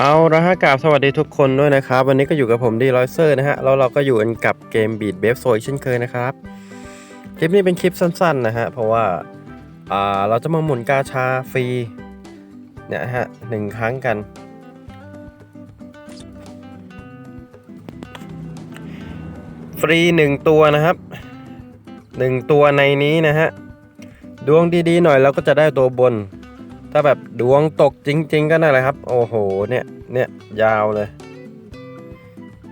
เอาละฮะกราบสวัสดีทุกคนด้วยนะครับ วันนี้ก็อยู่กับผมดีรอยเซอร์นะฮะแล้วเราก็อยู่กันกับเกมบีดเบฟโซยเช่นเคยนะครับ คลิปนี้เป็นคลิปสั้นๆนะฮะ เพราะว่าอ่าเราจะมาหมุนกาชาฟรีเนี่ยฮะหนึ่งครั้งกัน ฟรีหนึ่งตัวนะครับหนึ่งตัวในนี้นะฮะ ดวงดีๆหน่อยเราก็จะได้ตัวบน ถ้าแบบดวงตกจริง ๆ ก็นั่นแหละครับ โอ้โห เนี่ย เนี่ยยาวเลย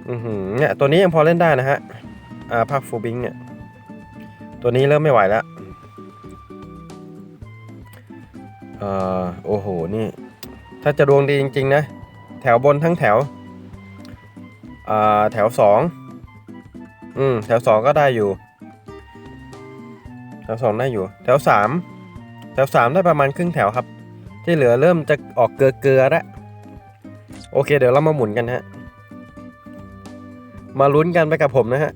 อือหือเนี่ยตัวนี้ยังพอเล่นได้นะฮะ อ่าภาคฟูบิงเนี่ย ตัวนี้เริ่มไม่ไหวแล้วเอ่าโอ้โห นี่ ถ้าจะดวงดีจริง ๆ นะ แถวบนทั้งแถว อ่า แถวสอง อืม แถวสองก็ได้อยู่ แถวสองได้อยู่ แถวสามแถวสามได้ประมาณครึ่งแถวครับ ที่เหลือเริ่มจะออกเกลือลือๆแล้วโอเค เดี๋ยวเรามาหมุนกันฮะ มาลุ้นกันไปกับผมนะฮะ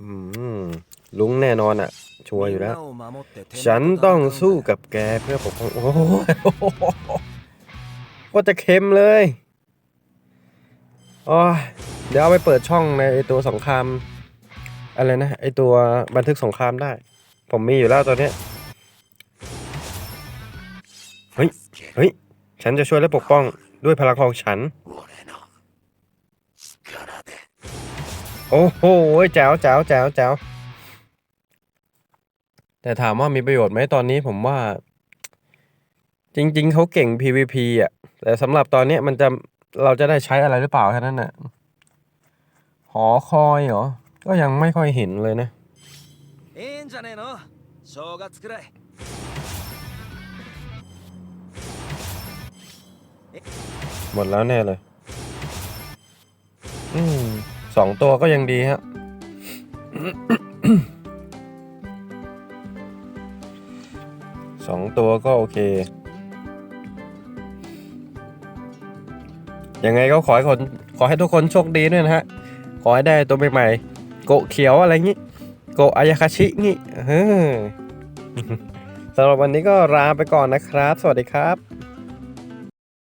อืม ลุงแน่นอนอะ ชัวร์อยู่แล้ว ฉันต้องสู้กับแกเพื่อปกป้อง โอ้โหก็จะเค็มเลย อ๋อเดี๋ยวเอาไปเปิดช่องในตัวสงครามอะไรนะไอตัวบันทึกสงครามได้ ผมมีอยู่แล้วตัวนี้เฮ้ยเฮ้ยฉันจะช่วยและปกป้องด้วยพลังของฉัน โอ้โหแจ๋วแจ๋วแจ๋วแจ๋วแต่ถามว่ามีประโยชน์ไหมตอนนี้ผมว่า จริง ๆเขาเก่ง PVP อะ แต่สำหรับตอนนี้มันจะ เราจะได้ใช้อะไรหรือเปล่าแค่นั้นแหละหอคอยเหรอ ก็ยังไม่ค่อยเห็นเลยนะหมดแล้วแน่เลย อืมสองตัวก็ยังดีฮะสองตัวก็โอเค ยังไงก็ขอให้คนขอให้ทุกคนโชคดีด้วยนะฮะ ขอให้ได้ตัวใหม่ๆ โกเขียวอะไรงี้ โกอายาคาชิงี้เฮ้สำหรับวันนี้ก็ลาไปก่อนนะครับ สวัสดีครับ